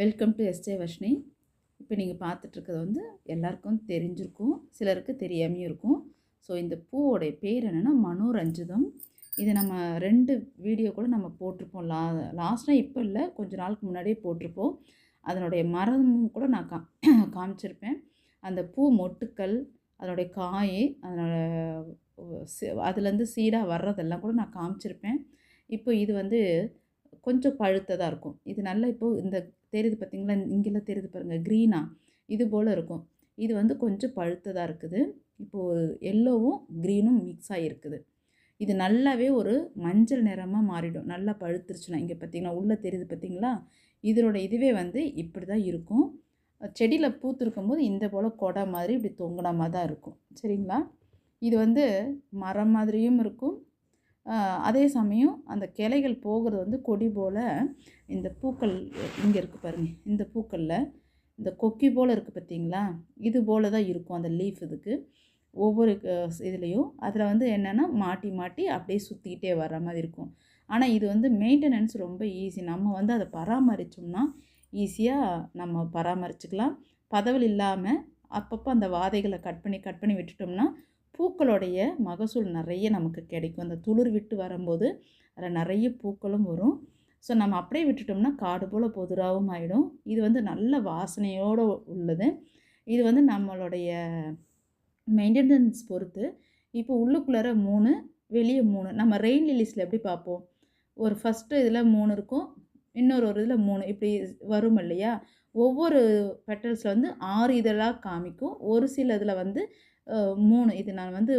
Welcome to SJ Varshini இப்போ நீங்கள் பார்த்துட்ருக்கிறது வந்து எல்லாருக்கும் தெரிஞ்சிருக்கும் சிலருக்கு தெரியாமையும் இருக்கும். ஸோ இந்த பூவோடைய பேர் என்னென்னா மனோரஞ்சிதம் இது நம்ம ரெண்டு வீடியோ கூட நம்ம போட்டிருப்போம். லா லாஸ்ட்டாக இப்போ இல்லை கொஞ்ச நாளுக்கு முன்னாடியே போட்டிருப்போம். அதனுடைய மரமும் கூட நான் கா காமிச்சிருப்பேன். அந்த பூ மொட்டுக்கள் அதனுடைய காய் அதனோட அதுலேருந்து சீடாக வர்றதெல்லாம் கூட நான் காமிச்சிருப்பேன். இப்போ இது வந்து கொஞ்சம் பழுத்ததாக இருக்கும். இது நல்லா இப்போது இந்த தெரியுது பார்த்தீங்களா இங்கெல்லாம் தெரியுது பாருங்கள் க்ரீனா இது போல் இருக்கும். இது வந்து கொஞ்சம் பழுத்ததாக இருக்குது. இப்போது எல்லோவும் க்ரீனும் மிக்ஸ் ஆகிருக்குது இது நல்லாவே ஒரு மஞ்சள் நிறமாக மாறிடும். நல்லா பழுத்துருச்சுன்னா. இங்கே பார்த்திங்கன்னா உள்ளே தெரியுது பார்த்தீங்களா இதனோட இதுவே வந்து இப்படி தான் இருக்கும். செடியில் பூத்திருக்கும் போது இந்த போல் கொடை மாதிரி இப்படி தொங்கின மாதிரி தான் இருக்கும். சரிங்களா? இது வந்து மரம் மாதிரியும் இருக்கும். அதே சமயம் அந்த கிளைகள் போகிறது வந்து கொடி போல் இந்த பூக்கள் இங்கே இருக்குது பாருங்கள் இந்த பூக்களில் இந்த கொக்கி போல் இருக்குது பார்த்தீங்களா இது போல் தான் இருக்கும் அந்த லீஃப் இதுக்கு. ஒவ்வொரு இதுலேயும் அதில் வந்து என்னென்னா மாட்டி மாட்டி அப்படியே சுற்றிக்கிட்டே வர்ற மாதிரி இருக்கும். ஆனால் இது வந்து மெயின்டெனன்ஸ் ரொம்ப ஈஸி நம்ம வந்து அதை பராமரித்தோம்னா ஈஸியாக நம்ம பராமரிச்சுக்கலாம். பதவல் இல்லாமல் அப்பப்போ அந்த வாதைகளை கட் பண்ணி கட் பண்ணி விட்டுட்டோம்னா பூக்களுடைய மகசூல் நிறைய நமக்கு கிடைக்கும். அந்த துளிர் விட்டு வரும்போது அதில் நிறைய பூக்களும் வரும். ஸோ நம்ம அப்படியே விட்டுட்டோம்னா காடு போல் பொதுராகவும் ஆகிடும் இது வந்து நல்ல வாசனையோடு உள்ளது. இது வந்து நம்மளுடைய மெயின்டெனன்ஸ் பொறுத்து. இப்போ உள்ளுக்குள்ளார மூணு வெளியே மூணு. நம்ம ரெயின் லிலிஸில் எப்படி பார்ப்போம்? ஒரு ஃபஸ்ட்டு இதில் மூணு இருக்கும். இன்னொரு ஒரு இதில் மூணு. இப்படி வரும் இல்லையா? ஒவ்வொரு பெட்டல்ஸில் வந்து ஆறு இதழாக காமிக்கும். ஒரு சில இதில் வந்து மூணு. இது நான் வந்து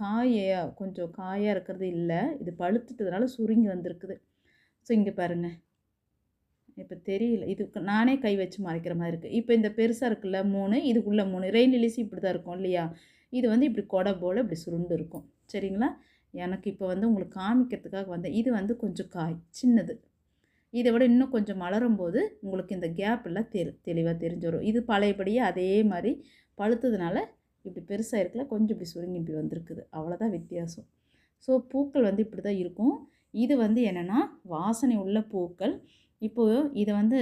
காய கொஞ்சம் காயாக இருக்கிறது இல்லை. இது பழுத்துட்டதுனால சுருங்கி வந்திருக்குது. ஸோ இங்கே பாருங்க. இப்போ தெரியல. இதுக்கு நானே கை வச்சு மறைக்கிற மாதிரி இருக்குது இப்போ இந்த பெருசாக இருக்குல்ல மூணு. இதுக்குள்ளே மூணு. ரெயின் லிலிஸ் இப்படி தான் இருக்கும் இல்லையா? இது வந்து இப்படி கொடை போல் இப்படி சுருண்டு இருக்கும். சரிங்களா? எனக்கு இப்போ வந்து உங்களுக்கு காமிக்கிறதுக்காக வந்தேன். இது வந்து கொஞ்சம் காய் சின்னது. இதை விட இன்னும் கொஞ்சம் மலரும் போது உங்களுக்கு இந்த கேப் எல்லாம் தெரி தெளிவாக தெரிஞ்சு வரும் இது பழையபடியே அதே மாதிரி பழுத்ததுனால இப்படி பெருசாக இருக்கல கொஞ்சம் இப்படி சுருங்கி இப்படி வந்திருக்குது. அவ்வளோதான் வித்தியாசம். ஸோ பூக்கள் வந்து இப்படி தான் இருக்கும். இது வந்து என்னென்னா வாசனை உள்ள பூக்கள். இப்போது இதை வந்து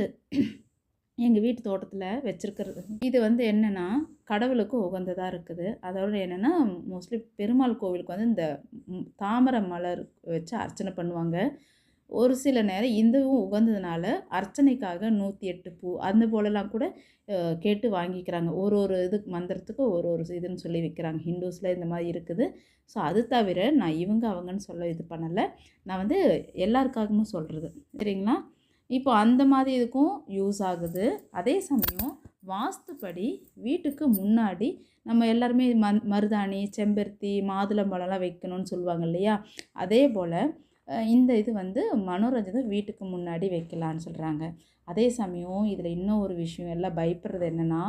எங்கள் வீட்டு தோட்டத்தில் வச்சுருக்கிறது. இது வந்து என்னென்னா கடவுளுக்கு உகந்ததாக இருக்குது. அதோட என்னென்னா மோஸ்ட்லி பெருமாள் கோவிலுக்கு வந்து இந்த தாமரை மலர் வச்சு அர்ச்சனை பண்ணுவாங்க. ஒரு சில நேரம் இந்துவும் உகந்ததுனால அர்ச்சனைக்காக நூற்றி எட்டு பூ அந்த போலலாம் கூட கேட்டு வாங்கிக்கிறாங்க. ஒரு ஒரு இதுக்கு மந்திரத்துக்கு ஒரு ஒரு இதுன்னு சொல்லி விற்கிறாங்க ஹிந்துஸில் இந்த மாதிரி இருக்குது. ஸோ அது தவிர நான் இவங்க அவங்கன்னு சொல்ல இது பண்ணலை. நான் வந்து எல்லாருக்காகவும் சொல்கிறது சரிங்களா? இப்போ அந்த மாதிரி இதுக்கும் யூஸ் ஆகுது. அதே சமயம் வாஸ்துப்படி வீட்டுக்கு முன்னாடி நம்ம எல்லாருமே மருதாணி செம்பருத்தி மாதுளம்பழம்லாம் வைக்கணும்னு சொல்லுவாங்க இல்லையா? அதே போல் இந்த இது வந்து மனோரஞ்சனம் வீட்டுக்கு முன்னாடி வைக்கலான்னு சொல்கிறாங்க அதே சமயம் இதில் இன்னும் ஒரு விஷயம் எல்லாம் பயப்படுறது என்னென்னா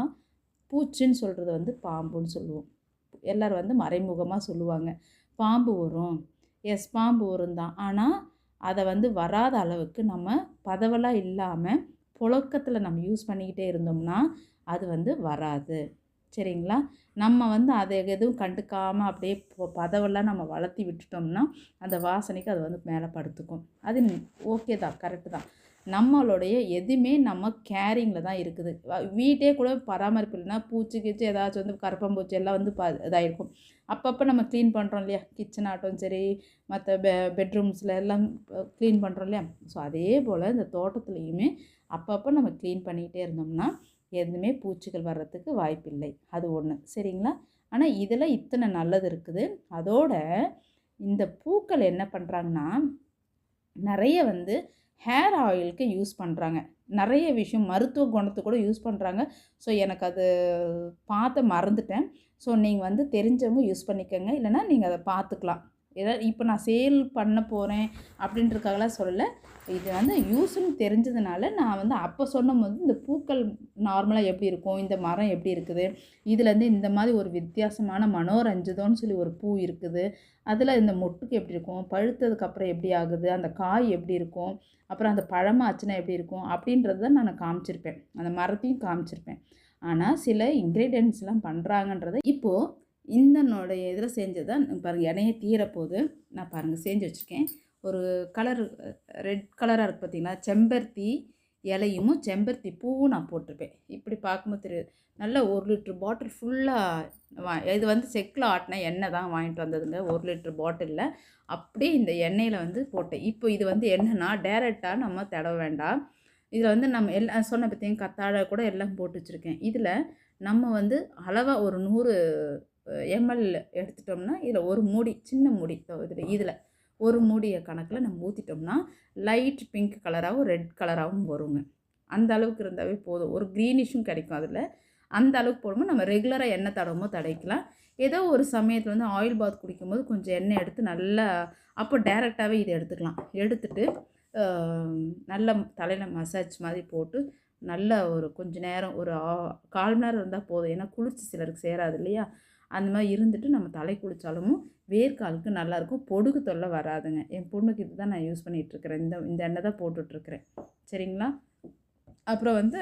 பூச்சின்னு சொல்கிறது வந்து பாம்புன்னு சொல்லுவோம். எல்லோரும் வந்து மறைமுகமாக சொல்லுவாங்க. பாம்பு வரும். எஸ் பாம்பு வரும் தான் ஆனால் அதை வந்து வராத அளவுக்கு நம்ம பதவலாக இல்லாமல் புழக்கத்தில் நம்ம யூஸ் பண்ணிக்கிட்டே இருந்தோம்னா அது வந்து வராது. சரிங்களா? நம்ம வந்து அதை எதுவும் கண்டுக்காமல் அப்படியே பதவெல்லாம் நம்ம வளர்த்தி விட்டுட்டோம்னா அந்த வாசனைக்கு அது வந்து மேலே படுத்துக்கும். அது ஓகே தான் கரெக்டு தான். நம்மளுடைய எதுவுமே நம்ம கேரிங்கில் தான் இருக்குது. வீட்டே கூட பராமரிப்பு இல்லைன்னா பூச்சி கீச்சி ஏதாச்சும் வந்து கரப்பாம்பூச்சி எல்லாம் வந்து ப இதாகிருக்கும் அப்பப்போ நம்ம க்ளீன் பண்ணுறோம் இல்லையா? கிச்சன் ஆட்டம் சரி மற்ற பெ பெட்ரூம்ஸில் எல்லாம் க்ளீன் பண்ணுறோம் இல்லையா? ஸோ அதே போல் இந்த தோட்டத்துலேயுமே அப்பப்போ நம்ம க்ளீன் பண்ணிக்கிட்டே இருந்தோம்னா எதுவுமே பூச்சிகள் வர்றதுக்கு வாய்ப்பில்லை. அது ஒன்று சரிங்களா? ஆனால் இதில் இத்தனை நல்லது இருக்குது. அதோட இந்த பூக்கள் என்ன பண்ணுறாங்கன்னா நிறைய வந்து ஹேர் ஆயிலுக்கு யூஸ் பண்ணுறாங்க நிறைய விஷயம் மருத்துவ குணத்துக்கு கூட யூஸ் பண்ணுறாங்க ஸோ எனக்கு அது பார்த்து மறந்துட்டேன். ஸோ நீங்கள் வந்து தெரிஞ்சவங்க யூஸ் பண்ணிக்கோங்க. இல்லைன்னா நீங்கள் அதை பார்த்துக்கலாம். ஏதாவது இப்போ நான் சேல் பண்ண போகிறேன் அப்படின்றதுக்காகலாம் சொல்லலை. இது வந்து யூஸ்ன்னு தெரிஞ்சதுனால நான் வந்து அப்போ சொன்னும் போது இந்த பூக்கள் நார்மலாக எப்படி இருக்கும் இந்த மரம் எப்படி இருக்குது இதுலேருந்து இந்த மாதிரி ஒரு வித்தியாசமான மனோரஞ்சிதம்னு சொல்லி ஒரு பூ இருக்குது அதில் இந்த மொட்டுக்கு எப்படி இருக்கும் பழுத்ததுக்கப்புறம் எப்படி ஆகுது அந்த காய் எப்படி இருக்கும் அப்புறம் அந்த பழமாச்சுன்னா எப்படி இருக்கும் அப்படின்றத நான் காமிச்சிருப்பேன். அந்த மரத்தையும் காமிச்சிருப்பேன். ஆனால் சில இன்க்ரீடியன்ஸ்லாம் பண்ணுறாங்கன்றத இப்போது இந்தனுடைய இதில் செஞ்சதான் பாருங்கள் எண்ணெயை தீரப்போது நான் பாருங்கள் செஞ்சு வச்சுருக்கேன். ஒரு கலர் ரெட் கலராக இருக்குது பார்த்தீங்களா செம்பருத்தி இலையும் செம்பருத்தி பூவும் நான் போட்டிருப்பேன். இப்படி பார்க்கும்போது தெரியுது நல்ல ஒரு லிட்ரு பாட்டில் ஃபுல்லாக வா இது வந்து செக்கில் ஆட்டின எண்ணெய் தான் வாங்கிட்டு வந்ததுங்க ஒரு லிட்ரு பாட்டிலில் அப்படியே இந்த எண்ணெயில் வந்து போட்டேன். இப்போ இது வந்து என்னென்னா டேரெக்டாக நம்ம தடவ வேண்டாம். இதில் வந்து நம்ம எல்லாம் சொன்ன பற்றியும் கத்தாழை கூட எல்லாம் போட்டு வச்சுருக்கேன். இதில் நம்ம வந்து அளவாக ஒரு நூறு எம்எல் எடுத்துட்டோம்னா இதில் ஒரு மூடி சின்ன மூடி இதில் இதில் ஒரு மூடிய கணக்கில் நம்ம ஊற்றிட்டோம்னா லைட் பிங்க் கலராகவும் ரெட் கலராகவும் வருங்க. அந்த அளவுக்கு இருந்தாவே போதும். ஒரு க்ரீனிஷும் கிடைக்கும் அதில். அந்த அளவுக்கு போடும்போது நம்ம ரெகுலராக எண்ணெய் தடவுமோ தடைக்கலாம் ஏதோ ஒரு சமயத்தில் வந்து ஆயில் பாத் குடிக்கும்போது கொஞ்சம் எண்ணெய் எடுத்து நல்லா அப்போ டேரெக்டாகவே இதை எடுத்துக்கலாம். எடுத்துட்டு நல்ல தலையில் மசாஜ் மாதிரி போட்டு நல்ல ஒரு கொஞ்சம் நேரம் ஒரு கால் மணி நேரம் இருந்தால் போதும். ஏன்னா குளிர்ச்சி சிலருக்கு சேராது இல்லையா? அந்த மாதிரி இருந்துட்டு நம்ம தலை குளித்தாலும் வேர்க்காலுக்கு நல்லாயிருக்கும். பொடுகு தொல்லை வராதுங்க. என் பொண்ணுக்கு இது தான் நான் யூஸ் பண்ணிகிட்ருக்கிறேன். இந்த இந்த எண்ணெய் தான் போட்டுட்ருக்குறேன் சரிங்களா? அப்புறம் வந்து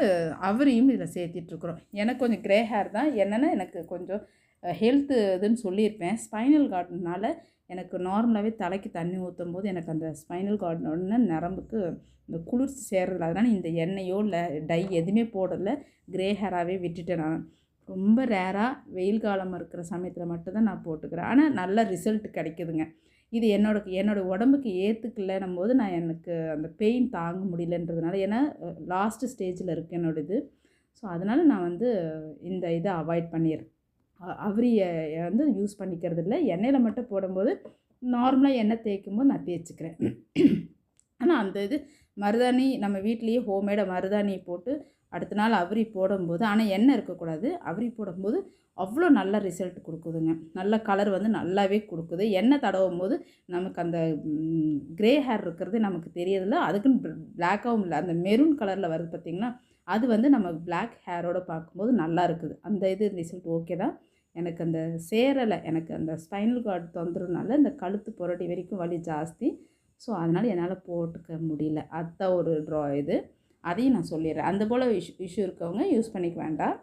அவரையும் இதில் சேர்த்திட்ருக்குறோம் எனக்கு கொஞ்சம் க்ரே ஹேர் தான். என்னென்னா எனக்கு கொஞ்சம் ஹெல்த்து இதுன்னு சொல்லியிருப்பேன். ஸ்பைனல் கார்டுனால எனக்கு நார்மலாகவே தலைக்கு தண்ணி ஊற்றும் போது எனக்கு அந்த ஸ்பைனல் கார்டுன்னு நரம்புக்கு இந்த குளிர்ச்சி சேர்றது அதனால் இந்த எண்ணெயோ இல்லை டை எதுவுமே போடலை. க்ரே ஹேராகவே விட்டுட்டேன் நான். ரொம்ப ரேராக வெயில் காலம் இருக்கிற சமயத்தில் மட்டும்தான் நான் போட்டுக்கிறேன். ஆனால் நல்ல ரிசல்ட் கிடைக்குதுங்க. இது என்னோட என்னோடய உடம்புக்கு ஏற்றுக்கலன்னும் போது நான் எனக்கு அந்த பெயின் தாங்க முடியலன்றதுனால ஏன்னா லாஸ்ட்டு ஸ்டேஜில் இருக்குது என்னோட இது ஸோ அதனால் நான் வந்து இந்த இதை அவாய்ட் பண்ணிடுறேன் அவரியை வந்து யூஸ் பண்ணிக்கிறது இல்லை. எண்ணெயில் மட்டும் போடும்போது நார்மலாக எண்ணெய் தேய்க்கும் போது நான் தேய்ச்சிக்கிறேன். ஆனால் அந்த இது மருதாணி நம்ம வீட்லேயே ஹோம்மேடாக மருதாணியை போட்டு அடுத்த நாள் அவரி போடும்போது ஆனால் எண்ணெய் இருக்கக்கூடாது. அவரி போடும்போது அவ்வளோ நல்ல ரிசல்ட் கொடுக்குதுங்க. நல்ல கலர் வந்து நல்லாவே கொடுக்குது. எண்ணெய் தடவும் போது நமக்கு அந்த க்ரே ஹேர் இருக்கிறது நமக்கு தெரியறதில்ல. அதுக்குன்னு பிளாக்காகவும் இல்லை அந்த மெரூன் கலரில் வருது பார்த்திங்கன்னா அது வந்து நம்ம பிளாக் ஹேரோடு பார்க்கும்போது நல்லா இருக்குது. அந்த இது ரிசல்ட் ஓகே தான். எனக்கு அந்த சேரலை எனக்கு அந்த ஸ்பைனல் கார்டு தொந்தரவுனால இந்த கழுத்து புரட்டி வரைக்கும் வலி ஜாஸ்தி. ஸோ அதனால் என்னால் போட்டுக்க முடியல. அதுதான் ஒரு ட்ரா இது. அதையும் நான் சொல்லிடுறேன். அந்த போல் இஷ்யூ இஷ்யூ இருக்கவங்க யூஸ் பண்ணிக்க வேண்டாம்.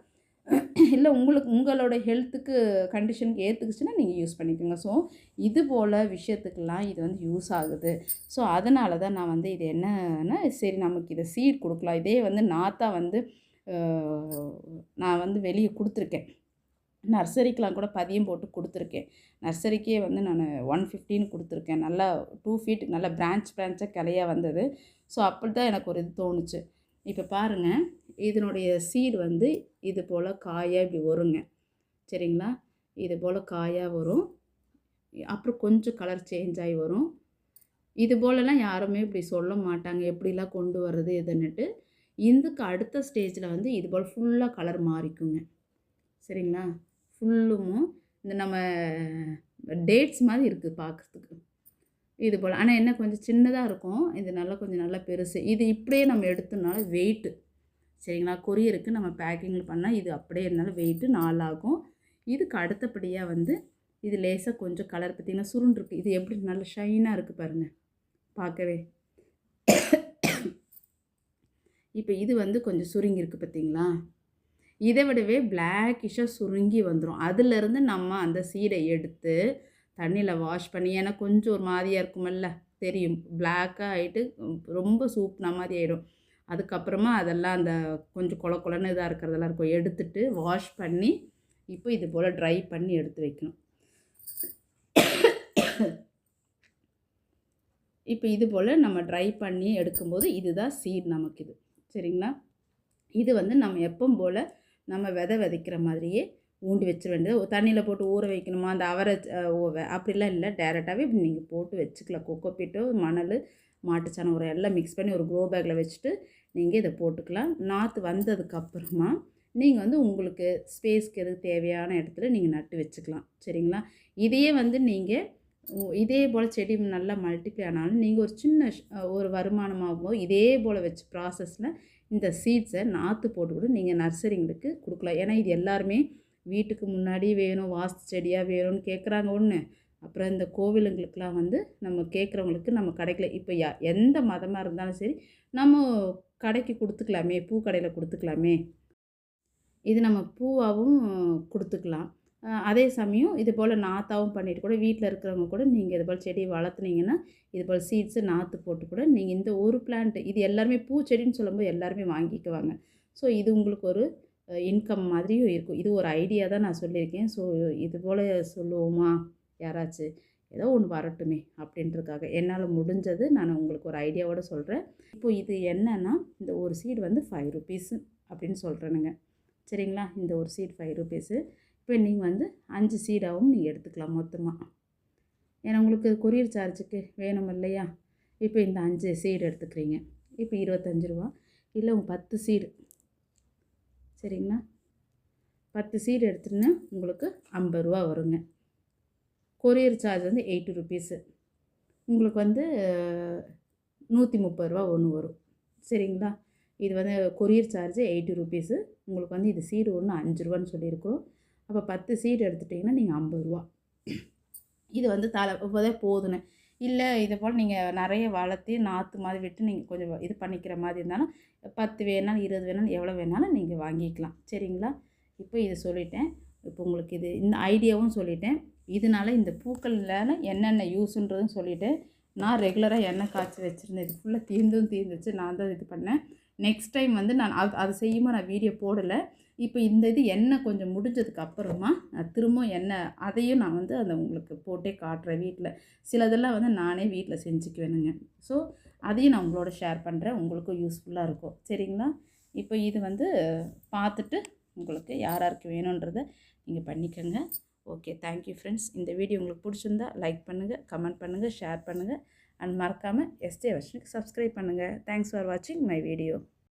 இல்லை உங்களுக்கு உங்களோட ஹெல்த்துக்கு கண்டிஷனுக்கு ஏற்றுக்குச்சுன்னா நீங்கள் யூஸ் பண்ணிக்கோங்க. ஸோ இது போல் விஷயத்துக்கெல்லாம் இது வந்து யூஸ் ஆகுது. ஸோ அதனால தான் நான் வந்து இது என்னன்னா சரி நமக்கு இதை சீட் கொடுக்கலாம். இதே வந்து நாத்தா வந்து நான் வந்து வெளியே கொடுத்துருக்கேன். நர்சரிக்கெலாம் கூட பதியம் போட்டு கொடுத்துருக்கேன். நர்சரிக்கே வந்து நான் ஒன் ஃபிஃப்டின்னு கொடுத்துருக்கேன். நல்லா டூ ஃபீட் நல்லா பிரான்ச் பிரான்ச்சாக கிளையாக வந்தது. ஸோ அப்படி தான் எனக்கு ஒரு இது தோணுச்சு. இப்போ பாருங்கள் இதனுடைய சீடு வந்து இது போல் காயாக இப்படி வருங்க. சரிங்களா? இது போல் காயாக வரும். அப்புறம் கொஞ்சம் கலர் சேஞ்ச் ஆகி வரும். இது போலலாம் யாருமே இப்படி சொல்ல மாட்டாங்க. எப்படிலாம் கொண்டு வர்றது இதுன்னுட்டு இதுக்கு அடுத்த ஸ்டேஜில் வந்து இது போல் ஃபுல்லாக கலர் மாறிக்குங்க. சரிங்களா? ஃபுல்லும் இந்த நம்ம டேட்ஸ் மாதிரி இருக்குது பார்க்குறதுக்கு இது போல். ஆனால் என்ன கொஞ்சம் சின்னதாக இருக்கும். இது நல்லா கொஞ்சம் நல்லா பெருசு. இது இப்படியே நம்ம எடுத்தனால வெயிட்டு சரிங்களா? கொரியருக்கு நம்ம பேக்கிங்கில் பண்ணால் இது அப்படியே இருந்தாலும் வெயிட்டு நாலாகும். இதுக்கு அடுத்தபடியாக வந்து இது லேசாக கொஞ்சம் கலர் பார்த்திங்கன்னா சுருண்டுருக்கு இது எப்படி நல்லா ஷைனாக இருக்குது பாருங்கள் பார்க்கவே. இப்போ இது வந்து கொஞ்சம் சுருங்கியிருக்கு பார்த்தீங்களா? இதை விடவே பிளாக்கிஷாக சுருங்கி வந்துடும் அதுலேருந்து நம்ம அந்த சீடை எடுத்து தண்ணியில் வாஷ் பண்ணி ஏன்னா கொஞ்சம் ஒரு மாதிரியாக இருக்குமல்ல தெரியும். பிளாக்காக ஆகிட்டு ரொம்ப சூப்னா மாதிரி ஆகிடும் அதுக்கப்புறமா அதெல்லாம் அந்த கொஞ்சம் கொல கொலன்னு இதாக இருக்கிறதெல்லாம் இருக்கும். எடுத்துட்டு வாஷ் பண்ணி இப்போ இது போல் ட்ரை பண்ணி எடுத்து வைக்கணும். இப்போ இது போல் நம்ம ட்ரை பண்ணி எடுக்கும்போது இதுதான் சீட் நமக்கு இது. சரிங்களா? இது வந்து நம்ம எப்பவும் போல் நம்ம விதை விதைக்கிற மாதிரியே ஊண்டி வச்சிட வேண்டியது. தண்ணியில் போட்டு ஊற வைக்கணுமா? அந்த அவரை அப்படிலாம் இல்லை. டேரெக்டாகவே நீங்கள் போட்டு வச்சுக்கலாம். கொக்கோ பீட்டோ மணல் மாட்டுச்சாணம் உரம் எல்லாம் மிக்ஸ் பண்ணி ஒரு க்ரோ பேக்கில் வச்சுட்டு நீங்கள் இதை போட்டுக்கலாம். நாற்று வந்ததுக்கப்புறமா நீங்கள் வந்து உங்களுக்கு ஸ்பேஸ்க்கு எது தேவையான இடத்துல நீங்கள் நட்டு வச்சுக்கலாம். சரிங்களா? இதையே வந்து நீங்கள் இதே போல் செடி நல்லா மல்டிப்ளை ஆனாலும் நீங்கள் ஒரு சின்ன ஒரு வருமானமாகவோ இதே போல் வச்சு ப்ராசஸில் இந்த சீட்ஸை நாற்று போட்டு கூட நீங்கள் நர்சரிங்களுக்கு கொடுக்கலாம். ஏன்னா இது எல்லாருமே வீட்டுக்கு முன்னாடி வேணும் வாஸ்து செடியாக வேணும்னு கேட்குறாங்க ஒன்று அப்புறம் இந்த கோவிலுங்களுக்கெலாம் வந்து நம்ம கேட்குறவங்களுக்கு நம்ம கிடைக்கல. இப்போ யா எந்த மதமாக இருந்தாலும் சரி நம்ம கடைக்கு கொடுத்துக்கலாமே பூ கடையில் கொடுத்துக்கலாமே. இது நம்ம பூவாகவும் கொடுத்துக்கலாம். அதே சமயம் இது போல் நாத்தாவும் பண்ணிட்டு கூட வீட்டில் இருக்கிறவங்க கூட நீங்கள் இது போல் செடி வளர்த்துனீங்கன்னா இது போல் சீட்ஸு நாற்று போட்டு கூட நீங்கள் இந்த ஒரு பிளான்ட் இது எல்லாருமே பூச்செடின்னு சொல்லும்போது எல்லாருமே வாங்கிக்குவாங்க. ஸோ இது உங்களுக்கு ஒரு இன்கம் மாதிரியும் இருக்கும். இது ஒரு ஐடியா தான் நான் சொல்லியிருக்கேன். ஸோ இது போல் சொல்லுவோமா? யாராச்சும் ஏதோ ஒன்று வரட்டுமே அப்படின்றதுக்காக. என்னால் முடிஞ்சது நான் உங்களுக்கு ஒரு ஐடியாவோட சொல்கிறேன் இப்போ இது என்னன்னா இந்த ஒரு சீடு வந்து ஃபைவ் ருபீஸு அப்படின்னு சொல்கிறேனுங்க சரிங்களா? இந்த ஒரு சீட் ஃபைவ் ருபீஸு இப்போ நீங்கள் வந்து அஞ்சு சீடாகவும் நீங்கள் எடுத்துக்கலாம் மொத்தமாக ஏன்னா உங்களுக்கு கொரியர் சார்ஜுக்கு வேணும் இல்லையா? இப்போ இந்த அஞ்சு சீடு எடுத்துக்கிறீங்க. இப்போ இருபத்தஞ்சு ரூபா இல்லை உங்கள் பத்து சீடு. சரிங்களா? பத்து சீடு எடுத்துட்டுன்னா உங்களுக்கு ஐம்பது ரூபா வருங்க. கொரியர் சார்ஜ் வந்து எயிட்டி ருபீஸு. உங்களுக்கு வந்து நூற்றி முப்பது ரூபா ஒன்று வரும். சரிங்களா? இது வந்து கொரியர் சார்ஜ் எயிட்டி ருபீஸு. உங்களுக்கு வந்து இது சீடு ஒன்று அஞ்சு ரூபான்னு சொல்லியிருக்கிறோம். அப்போ பத்து சீட் எடுத்துட்டிங்கன்னா நீங்கள் ஐம்பது ரூபா. இது வந்து தலை இப்போதே போதுன்னு. இல்லை இதை போல் நீங்கள் நிறைய வளர்த்தி நாற்று மாதிரி விட்டு நீங்கள் கொஞ்சம் இது பண்ணிக்கிற மாதிரி இருந்தாலும் பத்து வேணாலும் இருபது வேணாலும் எவ்வளோ வேணாலும் நீங்கள் வாங்கிக்கலாம். சரிங்களா? இப்போ இது சொல்லிட்டேன். இப்போ உங்களுக்கு இது இந்த ஐடியாவும் சொல்லிட்டேன். இதனால இந்த பூக்களில் என்னென்ன யூஸுன்றதும் சொல்லிவிட்டு நான் ரெகுலராக எண்ணெய் காய்ச்சி வச்சுருந்தேன். இது ஃபுல்லாக தீர்ந்தும் தீர்ந்துச்சு நான் தான் இது பண்ணேன். நெக்ஸ்ட் டைம் வந்து நான் அது அது செய்யும்போது நான் வீடியோ போடலை. இப்போ இந்த இது எண்ணெய் கொஞ்சம் முடிஞ்சதுக்கு அப்புறமா நான் திரும்ப எண்ணெய் அதையும் நான் வந்து அதை உங்களுக்கு போட்டே காட்டுறேன் வீட்டில் சிலதெல்லாம் வந்து நானே வீட்டில் செஞ்சுக்குவேனுங்க. ஸோ அதையும் நான் உங்களோட ஷேர் பண்ணுறேன் உங்களுக்கும் யூஸ்ஃபுல்லாக இருக்கும். சரிங்களா? இப்போ இது வந்து பார்த்துட்டு உங்களுக்கு யார் யாருக்கு வேணுன்றதை நீங்கள் பண்ணிக்கோங்க. ஓகே தேங்க்யூ ஃப்ரெண்ட்ஸ் இந்த வீடியோ உங்களுக்கு பிடிச்சிருந்தா லைக் பண்ணுங்கள் கமெண்ட் பண்ணுங்கள் ஷேர் பண்ணுங்கள் அண்ட் மறக்காமல் எஸ்டே வர்ஷனுக்கு சப்ஸ்கிரைப் பண்ணுங்கள் தேங்க்ஸ் ஃபார் வாட்சிங் மை வீடியோ